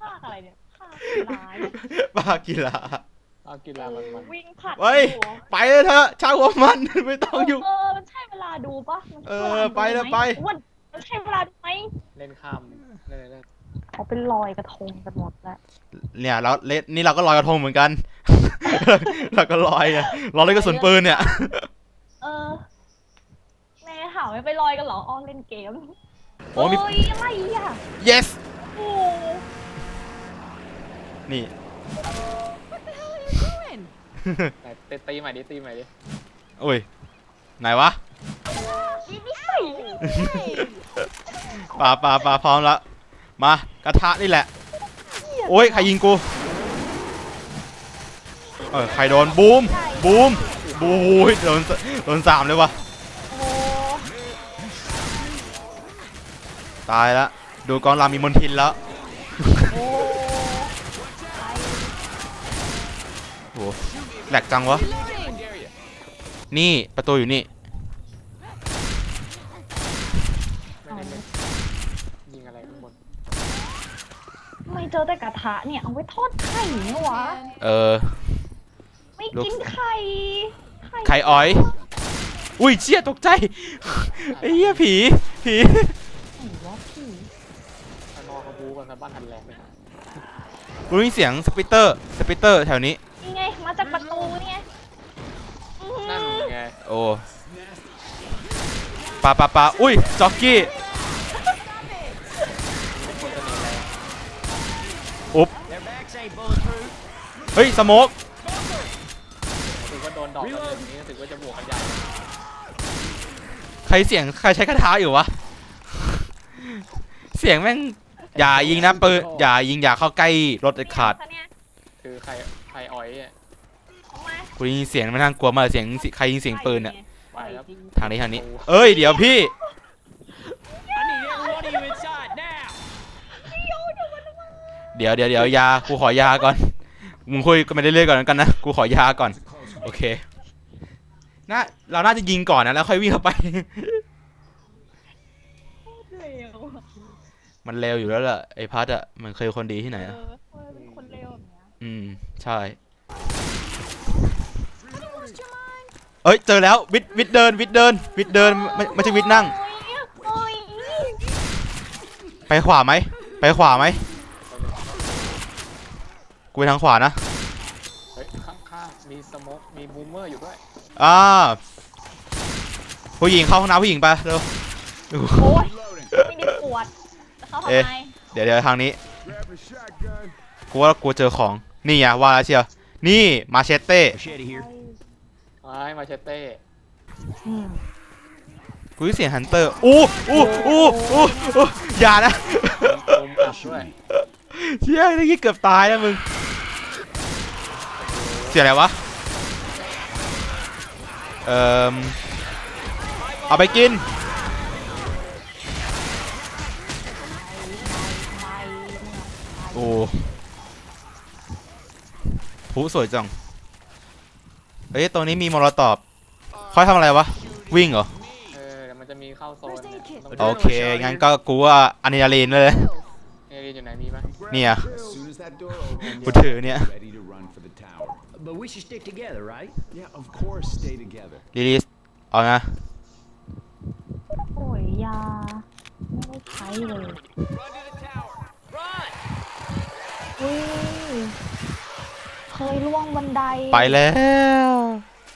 ภาคอะไรเนี่ยภาคร้ายปลากีฬา เอากีฬามันมันวิ่งผัดเฮ้ยอยู่ไปเลยเถอะช่างหัวมัน ไม่ต้องอยู่ เออมันใช่เวลาดูปะมันเอใช่อวลาดูไปเลยหมไปอ้วนมันใช่เวลาดูไหมเล่นข้ามเล่นเล่นเขาเป็นรอยกระทงกันหมดแล้วเนี่ยเราเล่นนี่เราก็ลอยกระทงเหมือนกัน เราก็ลอยไงลอยเลยกระสุนปืนเนี่ย เออแม่ถามไม่ไปลอยกันเหรออ๋อเล่นเกม โอ้มีเฮ้ยอะไรอะ yes โอ้นี่ไหนตีตีใหม่ดิตีใหม่ดิโอ้ยไหนวะยไม่ใส่ปลาปลาปลาพร้อมแล้วมากระทะนี่แหละ โอ้ยใครยิงกูเออใครโดนบูมบูมบูยโดนโดนสามเลยวะ ตายแล้วดูกองรามมีมนทินแล้วโอ้โอ้แหลกจังวะ นี่ประตูอยู่นี่ไม่ได้เล่นยิงอะไรข้างบนไม่เจอแต่กระทะเนี่ย เอาไว้ทอดไข่เนี่ยวะ เออ ไม่กินไข่ ไข่อ้อย อุ้ยเชี่ยตกใจ ไอ้เหี้ยผี ผี ไข่วะพี่ ข้างนอกเขา บูกันซะบ้านทันแรงเลยกูได้ยินเสียงสปิตเตอร์สปิตเตอร์แถวนี้ นี่ไง มาจากประตูเนี่ยอื้อหือนั่นไงโอ้ปลาปลาปลาอุ้ยจ็อกกี้คนเสน่ห์แรงอุ๊บเฮ้ยสโมกถือว่าโดนดอกแบบนี้ถือว่าจะบวกกันใหญ่ใครเสียงใครใช้คาถาอยู่วะ เสียงแม่ง อย่ายิงนะปืนอย่ายิงอย่าเข้าใกล้รถเด็ดขาดเนี่ยคือใครใครอ้อยอะเอามากูได้ยินเสียงมันน่ากลัวมากเสียงใครยิงเสียงปืนอะไปแล้วทางนี้ทางนี้ เอ้ยเดี๋ยวพี่ I need every one of you inside now. เดี๋ยวเดี๋ยวเดี๋ยวยากูขอยาก่อน มึงคุยกันไปเรื่อยๆก่อนแล้วกันนะกูขอยาก่อน โอเคน่าเราน่าจะยิงก่อนนะแล้วค่อยวิ่งเข้าไป มันเร็วอยู่แล้วล่ะไอ้พัดอะมันเคยคนดีที่ไหนเออะอเออเป็นคนเร็วแบบเนี้ยอืม ใช่ เอ้ย เจอแล้ววิดวิดเดินวิดเดินวิดเดินไม่ไม่ใช่วิดนั่งโอ้ยไปขวาไหม ไปขวาไหมกูไปทางขวานะ เฮ้ยข้างๆมีสโมกมีบูมเมอร์อยู่ด้วยอ่าผู้หญิงเข้าห้องน้ำผู้หญิงไปเร็วโอ้ยไม่ได้ปวดจะ เข้าทำเอ๊ะไมเดี๋ยวเดี๋ยวทางนี้ Grab a shotgun. กูว่ากูเจอของนี่ไงว่าแล้วเชียวนี่มาเชตเต้ Machete here. ไอ้มาเชเต้อืมกูได้เสียงฮันเตอร์อู้อู้อู้อู้อู้อย่านะบูมอัพด้วยเชี่ยเมื่อกี้เกือบตายแล้วมึงเสียอะไรวะเอ่อเอาไปกิน ผู้สวยจัง เอ้ยตรงนี้มีมอลตอบค่อยทำอะไรวะ วิ่งเหรอ เออเดี๋ยวมันจะมีเข้าโซนเนี่ยต้องโอเค งั้นก็กูว่าอะดรีนาลีนเลย เอเรียนอยู่ไหนมีไหมเนี่ย As soon as that door opens, กูถือเนี่ย ready to run for the tower. But we should stick together, right? Yeah, of course, stay together. ลิลิสเอานะ โอ้ยยา ไม่ได้ใช้เลยอุ้ย เคยล่วงบันไดไปแล้ว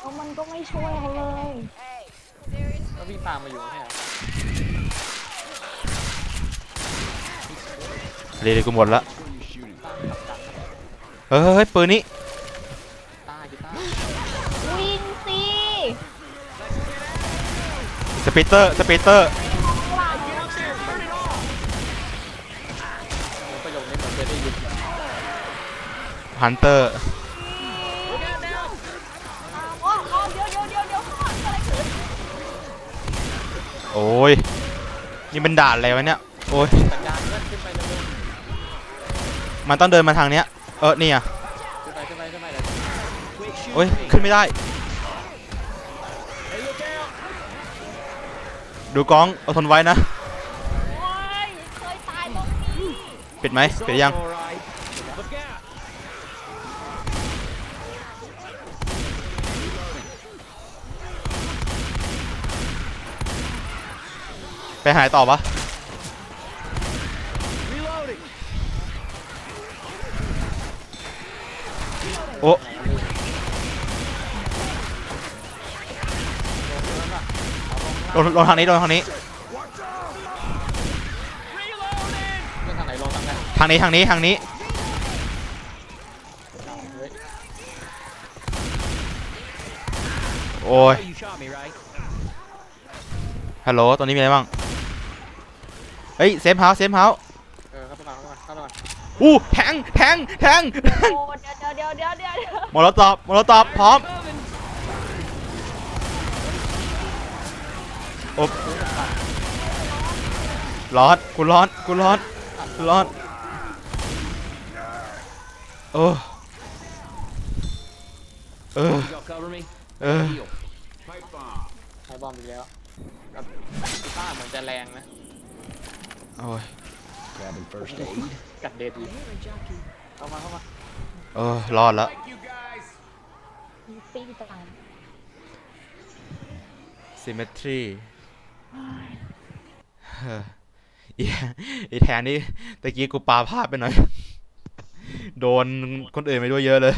แล้วมันก็ไม่ช่วยเขาเลยก็วิ่งตามมาอยู่ไม่ใช่เหรอลิลิสกูหมดละ Where you shooting? เฮ้ยเฮ้ยปืนนี้ต้ากีตาร์วิ่งสิสปิเตอร์ สปิเตอร์ หลัง ประโยคนี้ผมเคยได้ยิน ฮันเตอร์ อ๋ออ๋อเดี๋ยวเดี๋ยวเดี๋ยวเดี๋ยวข้างหลังเกิด อะไรขึ้นโอ้ย นี่เป็นด่านอะไรวะเนี่ย โอ้ย มันต้องเดินมาทางเนี้ย เออนี่อะๆขึ้นไปขึ้นไปขึ้นไปเดี๋ยโอ้ย ขึ้นไม่ได้ ดูกล้องเอาทนไว้นะ ปิดไหมปิดยัง All right. Look out. ไปหายต่อปะ Reloading. โอ้ลงลงทางนี้ลงทางนี้เรื่องทางไหนลงทางไหนทางนี้ทางนี้ทางนี้ เฮ้ยโอ้ย Oh, you shot me, right? ฮัลโหลตอนนี้มีอะไรบ้าง เฮ้ยเซฟเฮาส์เซฟเฮาส์เออเข้าไปก่อนเข้าไปก่อนเข้าไปก่อนอู้แทงแทงแทงแทงโอ้เดี๋ยวเดี๋ยวเดี๋ยวเดี๋ยวเดี๋ยวเดี๋ยวโมโลตอบโมโลตอบพร้อมโอบร้อนกูร้อนกูร้อนกูร้อนโอ้เออ You gonna cover me? เออ Deal. Pipe bomb. ไฮบอมอีกแล้วกับกีตาร์เหมือนจะแรงนะ โอ้ย Grabbing first aid. กัดเดดอีกเข้ามาเข้ามาเออรอดแล้ว Thank you guys. มีปีจัง symmetry เฮ้ออีอีแทนนี่ตะกี้กูปาพลาดไปหน่อย โดนคนอื่นไปด้วยเยอะเลย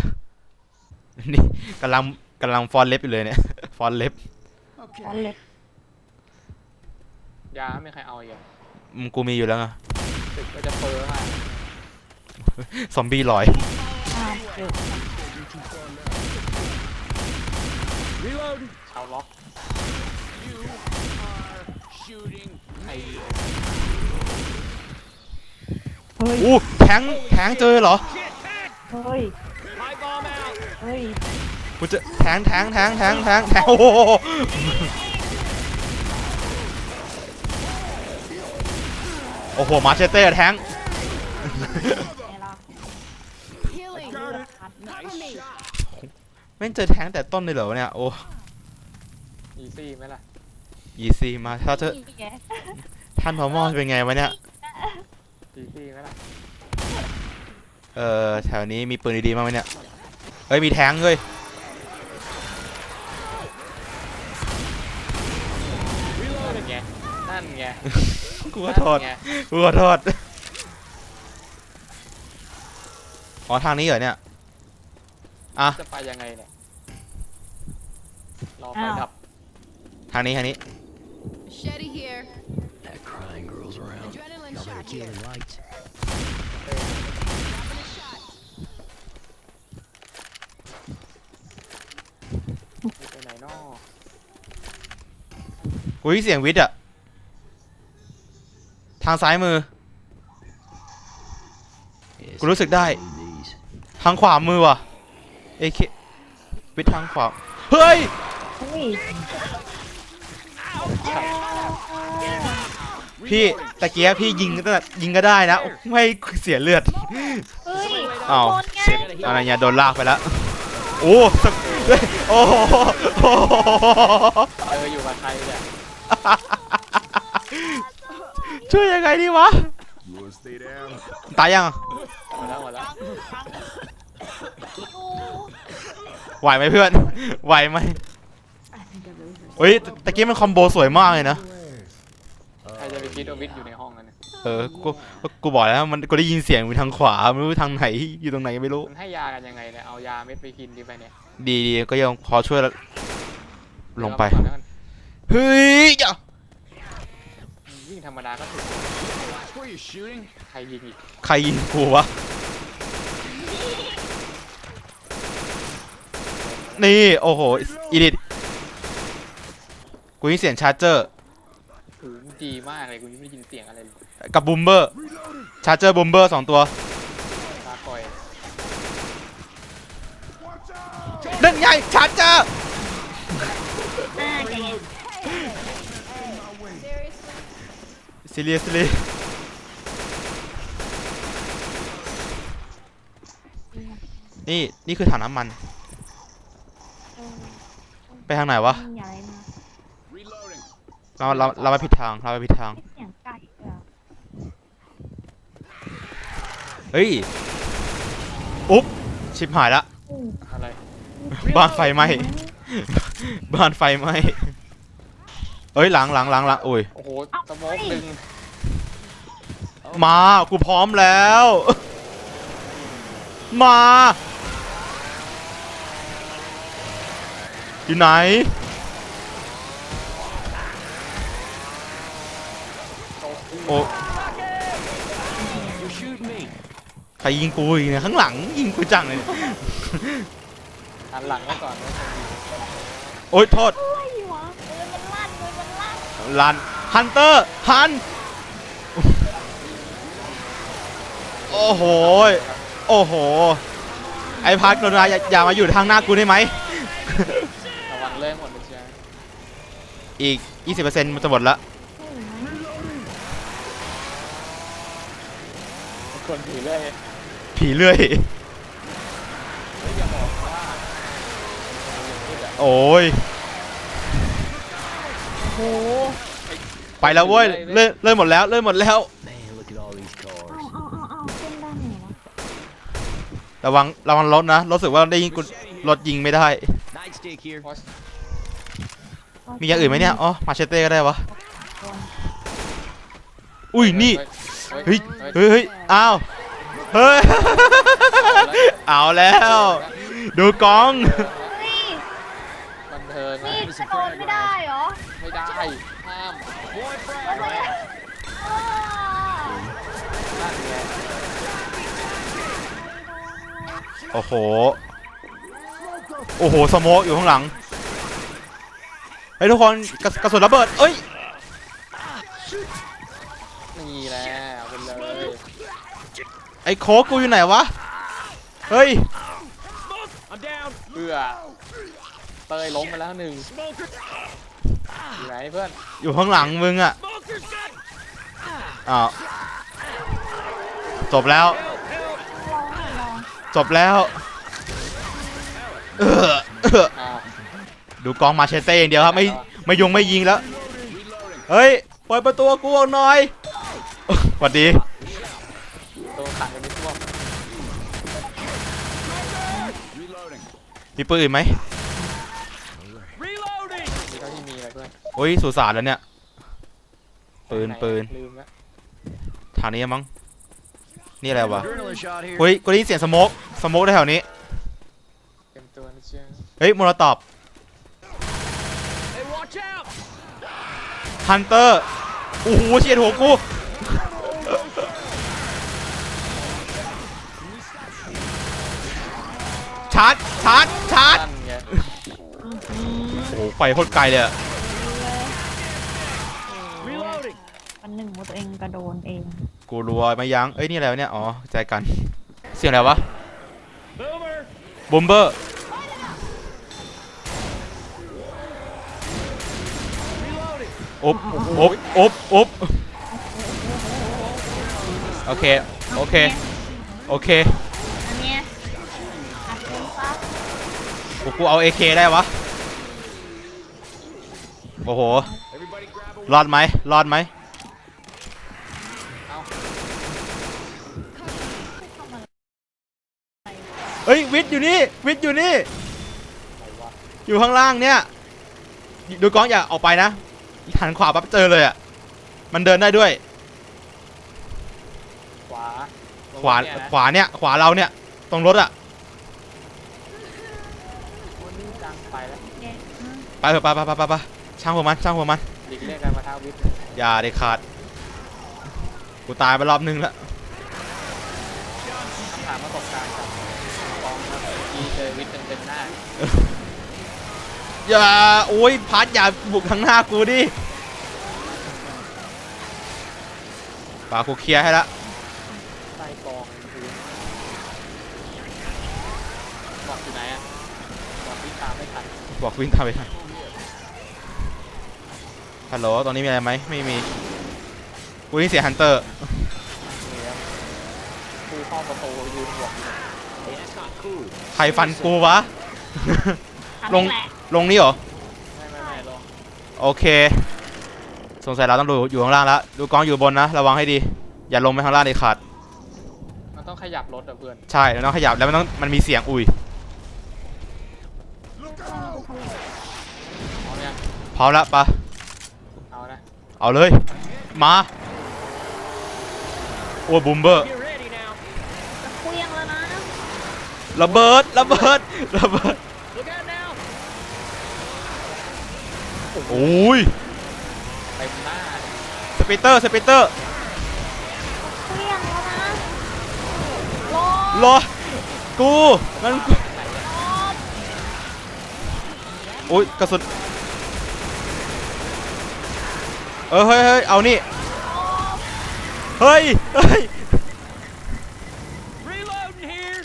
นี่กำลังกำลังฟอนเล็บอยู่เลยเนี่ย ฟอนเล็บ ตอนเล็บยาไม่มีใครเอาอีกอะ อืมกูมีอยู่แล้วไงตึกก็จะเฟ้อมากซอมบี้ลอยอ่าเดี๋ยว Reload. ชาวล็อก You are shooting ไอ้เฮ้ย อู้แทงแทงเจอเหรอ Shit, tank. เฮ้ย My bomb out. เฮ้ย กูจะแทงแทงแทงแทงแทงแทงโอ้โห โอ้โห มาเชเต้แทงไงล่ะแม่งเจอแทงแต่ต้นเลยเหรอวะเนี่ย โอ้อีซี่ไหมล่ะยีซีมาถ้าเจอนี่ไงท่านพอมอเป็นไงวะเนี่ย อีซี่ไหมล่ะเออแถวนี้มีปืนดีๆบ้างไหมเนี่ย เฮ้ย มีแทงเฮ้ย นั่นไง นั่นไงกูขอโทษนั่นไงกูขอโทษอ๋อทางนี้เหรอเนี่ย อะ จะไปยังไงเนี่ยรอไฟดับทางนี้ทางนี้ Machete here. That crying girl's around. Adrenaline Y'all better shot keep here. it light. ไปไหนนอกูได้ยินเสียงวิทย์อะทางซ้ายมือ Yes, กูรู้สึกได้ need these. ทางขวามือว่ะเอเควิทย์ทางขวาเฮ้ยเฮ้ย พี่ตะเกียบพี่ยิงก็ยิงก็ได้นะ ไม่เสียเลือด เฮ้ยอ้าว โดนไงอะไรเนี่ยโดนลากไปแล้ว โอ้สักโอ้โหเอออยู่กับใครเนี่ย ช่วยยังไงดีวะ You wanna stay down? ตายยัง หมดแล้วหมดแล้วไหวไหมเพื่อน ไหวไหมเฮ้ยตะกี้มันคอมโบสวยมากเลยนะ ใครจะไปคิดว่าวิทย์อยู่ในห้องกันเนี่ยเออ กูกูบอกแล้วมันกูได้ยินเสียงอยู่ทางขวาไม่รู้ทางไหนอยู่ตรงไหนไม่รู้ มันให้ยากันยังไงเนี่ยเอายาเม็ดไปกินดีไปเนี่ยดีดีก็ยังพอช่วยแล้วลงไปเดี๋ยวเราก่อนนะเฮ้ยอย่าวิ่ง ธรรมดาก็ถึง Where you shooting? ใครยิงอีกใครยิงกูวะ นี่ โอ้โห อีดิทกูยินเสียงชาร์เจอร์หูมันดีมากเลยกูยังไม่ได้ยินเสียงอะไรเลยกับบูมเบอร์ ชาร์เจอร์บูมเบอร์สองตัวตาคอยนั่นไงชาร์เจอร์ seriously นี่นี่คือถังน้ำมันไปทางไหนวะมีอะไรมา Reloading. เราเราเราไปผิดทางเราไปผิดทางเสียงไก่เลยอะเฮ้ย อุ๊บ ชิบหายละอะไร บ้านไฟไหม้บ้านไฟไหม้ เอ้ยหลังหลังหลังหลังโอ้ยโอ้โหสโมกดึงมากูพร้อมแล้ว มาอยู่ไหนโอ้ You shoot me. ใครยิงกูอีกเนี่ยข้างหลังยิงกูจังเลย หันหลังไว้ก่อนนะโอ้ยโทษ ลั่นลันฮันเตอร์ฮันโอ้โห โอ้โห ไอ้พักโดนมาอย่าอย่ามาอยู่ทางหน้ากูได้ไหม ระวังเลื่อยหมดเลยเชียวอีก 20%มันจะหมดละ คนถือเลื่อยผีเลื่อย เฮ้ยอย่าบอกว่า โอ้ยโอ้โหไปแล้วเว้ยเลื่อยเลื่อยหมดแล้วเลื่อยหมดแล้ว Man, look at all these เอา cars. เอาเอาเอาขึ้นได้ไหนวะระวังระวังรถนะรู้สึกว่าได้ยิงกูรถยิงไม่ได้ Nightstick here. มีอย่างอื่นไหมเนี่ย อ๋อ มาเชเต้ก็ได้วะ อุ้ย นี่ เฮ้ย เฮ้ยเฮ้ยอ้าว เฮ้ย เอาแล้ว ดูกล้อง เฮ้ย บันเทิงนะนี่จะโดนไม่ได้เหรอ ไม่ได้ ห้ามทำไมอะอ้านั่นไงโอ้โห โอ้โห สโมกอยู่ข้างหลัง เฮ้ยทุกคนกระกระสุนระเบิด เอ้ย นี่แหละเอาไปเลยไอ้โค้กกูอยู่ไหนวะ เฮ้ย I'm down. เพื่อเตยล้มไปแล้วหนึ่ง Smoker. อยู่ไหนเพื่อนอยู่ข้างหลังมึงอะ Smoker's got. อ้าวจบแล้วลองหน่อยลองจบแล้วเออเอออ้าวดูกองมาเชเต้อย่างเดียวครับไม่ไม่ยงไม่ยิงแล้ว เฮ้ยเปิดประตูกูออกหน่อยสวัสดี ตัวขังกันไม่ท่วม Reloading. มีปืนอื่นไหม โอ้ยสุสานแล้วเนี่ย ปืนไหปืนลืมแล้วทางนี้มั้ง นี่อะไรวะ Adrenaline shot here. เฮ้ยกูได้ยินเสียงสโมกสโมกแถวนี้ เต็มตัวนะเชียวเฮ้ยโมโลตอบ Hey, watch out. ฮันเตอร์ โอ้โหเฉียดหัวกู ชาร์จ ชาร์จ ชาร์จ นั่นไง โอ้โหไปโคตรไกลเลยอะ Reloading. วัน หนึ่งว่าตัวเองกระโดนเอง กูรัวไม่ยั้ง เอ้ย นี่อะไรวะเนี่ย อ๋อใจกัน เสียงอะไรวะบอมเบอร์ Reloading. อุ๊บอุ๊บอุ๊บอุ๊บโอเค โอเค โอเคอันเนี้ยอัดเป็นปั๊บกูกูเอา AK ได้วะ โอ้โห รอดไหมรอดไหม เฮ้ยวิทย์อยู่นี่วิทย์อยู่นี่ อยู่ข้างล่างเนี่ยดูกล้องอย่าออกไปนะหันขวาปั๊บเจอเลยอะมันเดินได้ด้วย ขวาขวาเนี่ยนะขวาเนี่ย ขวาเราเนี่ย ตรงรถอะคนนี้จังไปแล้วเนี่ยอืมไปเถอะไปไปไปไปไปช่างหัวมันช่างหัวมันหลีกเลี่ยงการมาท้าวิทย์อย่าเด็ดขาดกูตายไปรอบนึงแล้วคำถามประสบการณ์กับกองครับเมื่อกี้ เจอวิทย์เต็มๆหน้าอย่าโอ้ยพัดอย่าบุกทางหน้ากูดิป่ากูเคลียร์ให้ละใต้กองคือบอกอยู่ไหนอะบอกที่ตามไม่ทันบอกวิ่งทำไปทันฮัลโหลตรงนี้มีอะไรไหมไม่มีกูได้ยินี่เสียงฮันเตอร์นี่ครับผู้เข้าประตูยืนบวกอยู่ Hey, that's not cool. ใครฟันกูวะอันลงนี้แหละลงนี้เหรอไม่ไม่ไม่ลงโอเค สงสัยเราต้องดูอยู่ข้างล่างแล้ว ดูกล้องอยู่บนนะ ระวังให้ดี อย่าลงไปข้างล่างเด็ดขาด มันต้องต้องขยับรถอะเพื่อน ใช่เราต้องขยับแล้วมันต้อง มันมีเสียงอุ้ยเอาเนี่ยพร้อมแล้วปะเอานะ เอาเลย มา โอ้บูมเบอร์ Get ready now. จะเคลี้ยงแล้วนะ ระเบิดระเบิดระเบิด Look out now. โอ้ยเต็มหน้าสปีเตอร์สปีเตอร์เคลี้ยงแล้วนะรอรอกูมันกูโอ้ยกระสุนเออเฮ้ยเฮ้ยเอานี่เฮ้ยเฮ้ย Reloading here.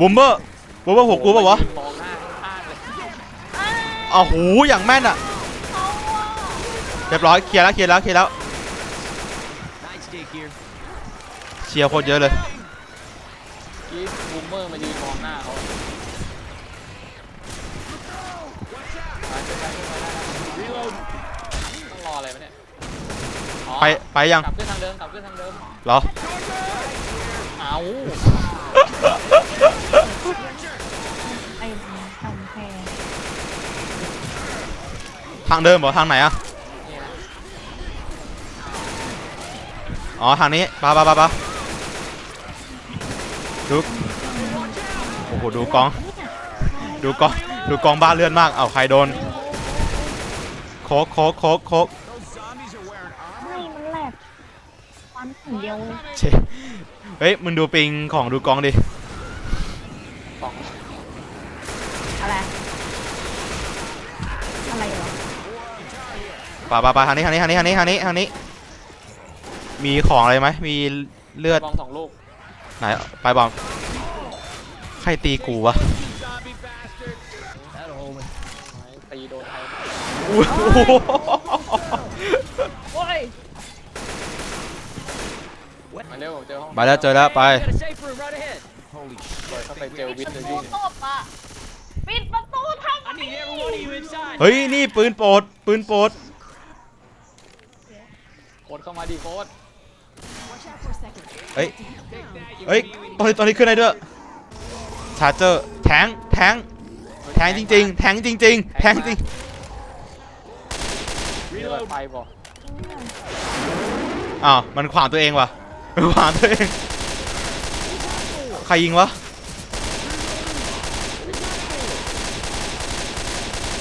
บูมเบอร์บูมเบอร์หัวกูปะวะมองหน้าข้างๆเลยอ้าวหูอย่างแม่นอะเรียบร้อยเคลียร์แล้วเคลียร์แล้วเคลียร์แล้วเชียร์โคตรเยอะเลยกีบูมเมอร์มายืนมองหน้าเขาไปไปขึ้นไปได้แล้วต้องรออะไรไหมเนี่ยไปไปยังกลับขึ้นทางเดิมกลับขึ้นทางเดิมเหรอ เอาไอ้กำแพงทางเดิมเหรอทางไหนอะเนี่ยนะอ๋อทางนี้ปะปะปะปะดูโอ้โหดูกอง ดูกองดูกองบ้านเลื่อนมากเอาใครโดนโคกโคกโคกโคก Those zombies are wearing armor. ไม่มันแหลกฟันถึงเดียวเช เฮ้ยมึงดูปิงของดูกองดิสองอะไร อะไรเหรอปะปะปะทางนี้ทางนี้ทางนี้ทางนี้ทางนี้ทางนี้ มีของอะไรไหมมีเลือดบองสองลูกไหนไปบอมใครตีกูวะ Zombie bastard. That'll hold me. ตีโดนใคร อุ้ยโอ้โห โอ้ย มาเร็วเจอห้องไปแล้วเจอแล้วไป Got a safe room right ahead. Holy เปิดเข้าไปเจอปิวิดทประย์จะตูวิ่งตบอะปิดประตูทำ I need every one of you inside. เฮ้ยนี่ปืนโปรดปืนโปรดโคตรเข้ามาดีโคตรเฮ้ยเฮ้ยตอนนี้ตอนนี้ขึ้นได้ด้วยชาร์เจอร์แทงแทงแทงจริง ๆ แทงจริง ๆ แทงจริงๆเปิดไฟบอกอ้าวมันขวางตัวเองว่ะ มันขวางตัวเองใครยิงวะ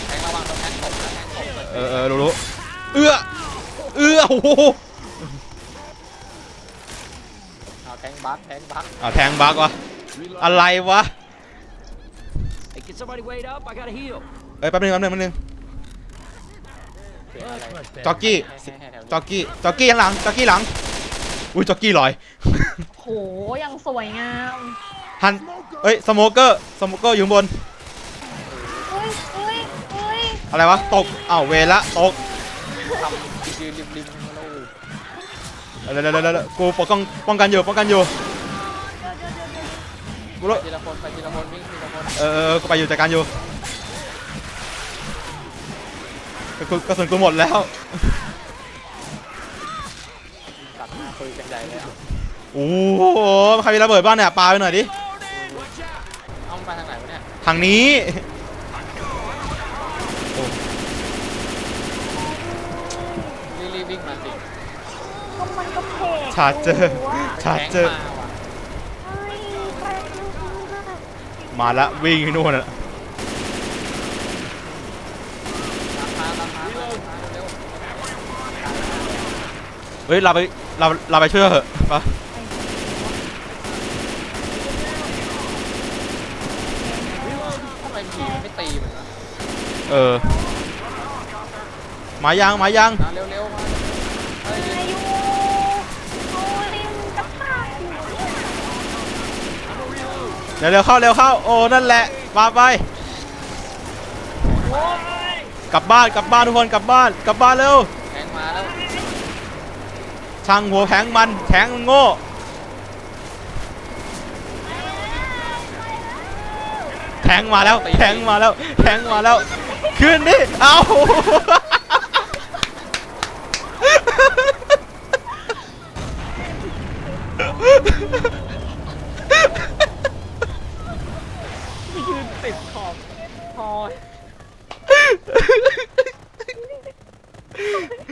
แทงระวังตรงแทงตกนะแทงตกเออเออรู้รู้เอื้อเอื้อโอ้โหเอาแทงบัคแทงบัคอ้าแทงบักวะอะไรวะ Hey, can somebody wait up? I gotta heal. เอ้ยแป๊บนึงแป๊บนึงแป๊บนึงเสียงอะไรจ็อกกี้จ็อกกี้จ็อกกี้ข้างหลังจ็อกกี้หลัง อุ้ยจ็อกกี้ลอยโหยังสวยงามฮันเอ้ยสโมเกอร์สโมเกอร์อยู่ข้างบนเฮ้ยเฮ้ยเฮ้ยอะไรวะตกอ้าวเวรละตกทำยืนริมริมๆมาแล้วเร็วเร็วเร็วเร็วกูป้องป้องกันอยู่ป้องกันอยู่กูรู้ไปทีละคนไปทีละคนวิ่งทีละคนเออเออเออกูไปอยู่จัดการอยู่กระสุนกระสุนกูหมดแล้ว คุยกันใหญ่เลยอะโอ้โหใครมีระเบิดบ้างเนี่ยปาไปหน่อยดิ เอามันไปทางไหนวะเนี่ยทางนี้รีบๆวิ่งมาสิก็มันก็เพกชาร์เจอร์ชาร์เจอร์แทงมาว่ะเฮ้ยแรงมากมาละวิ่งนู่นน่ะตามมาตามมาเร็วเร็วเฮ้ยเราไป เราเราไปช่วยเถอะปะทำไมผีมันไม่ตีมันวะเออหมายยังหมายยังเร็วๆมาเฮ้ยอายุโอ้ยมันจะพลาอยู่เร็วเร็วเข้าเร็วเข้าโอ้นั่นแหละมาไปกลับบ้านกลับบ้านทุกคนกลับบ้านกลับบ้านเร็ว ช่างหัวแข็งมันแข็งโง่แข็งมาแล้วแข็งมาแล้วแข็งมาแล้วขึ้นดิเอายืนติดขอบพอ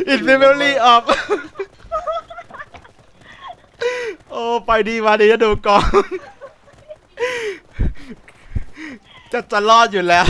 อินเมมวมลี่ออฟ ไปดีมาดีจะดูกอง จะจะรอดอยู่แล้ว